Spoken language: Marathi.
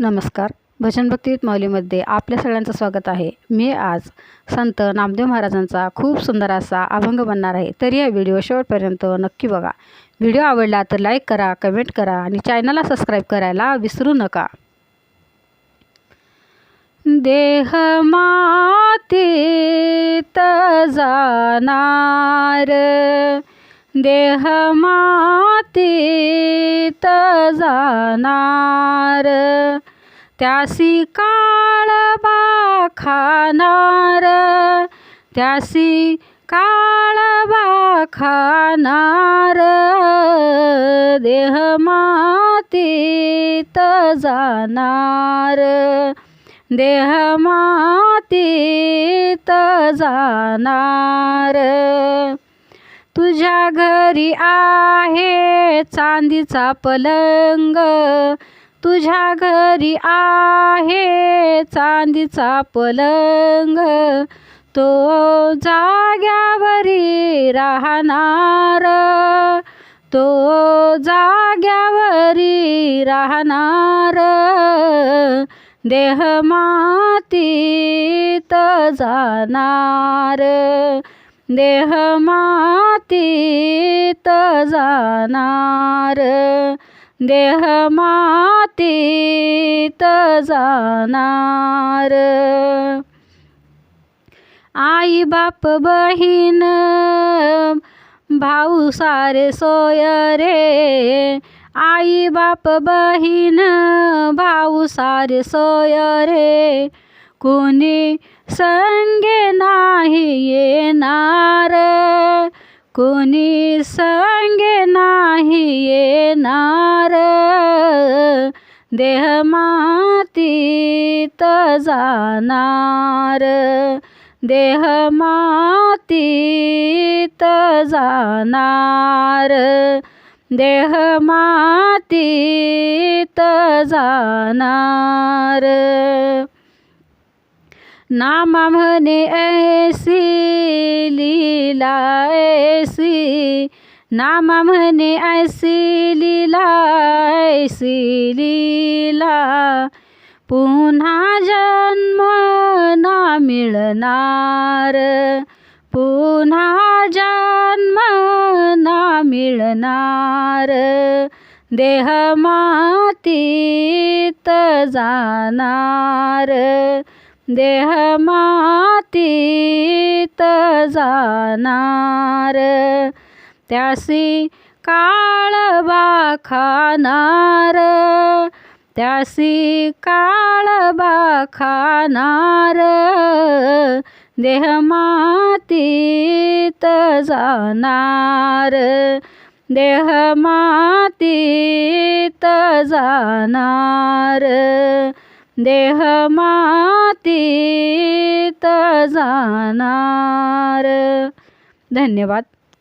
नमस्कार. भजन भक्तीत माऊलीमध्ये आपल्या सगळ्यांचं स्वागत आहे. मी आज संत नामदेव महाराजांचा खूप सुंदर असा अभंग बनणार आहे. तर या व्हिडिओ शेवटपर्यंत नक्की बघा. व्हिडिओ आवडला तर लाईक करा कमेंट करा आणि चॅनलला सबस्क्राईब करायला विसरू नका. देह मातीत जाणार. देह मातीत जाणार. त्यासी काळ खाणार त्यासी काळ खाणार देह मातीत जाणार देह मातीत जाणार. तुझ्या घरी आहे चांदीचा पलंग तुझ्या घरी आहे चांदीचा पलंग. तो जाग्यावरी राहणार. तो जाग्यावरी राहणार. देह मातीत जाणार. देह मातीत जाणार. देह मातीत जाणार. आई बाप बहीण भाऊ सारे सोय रे. आई बाप बहीण भाऊ सारे सोय रे. कोणी संगे नाही येणार. कोणी संगे नाही येणार. देह मातीत जाणार. देह मातीत जाणार. देह मातीत जाणार. नामा म्हणे ऐसी लीला ऐसी नामा म्हणे ऐसी लीला ऐसी लीला पुन्हा जन्म ना मिळणार पुन्हा जन्म ना मिळणार देह मातीत जाणार देह मातीत जाणार. त्यासी काळबा खाणार त्यासी काळबा खाणार देह मातीत जाणार. देह मातीत जाणार. देह मातीत जाणार. धन्यवाद.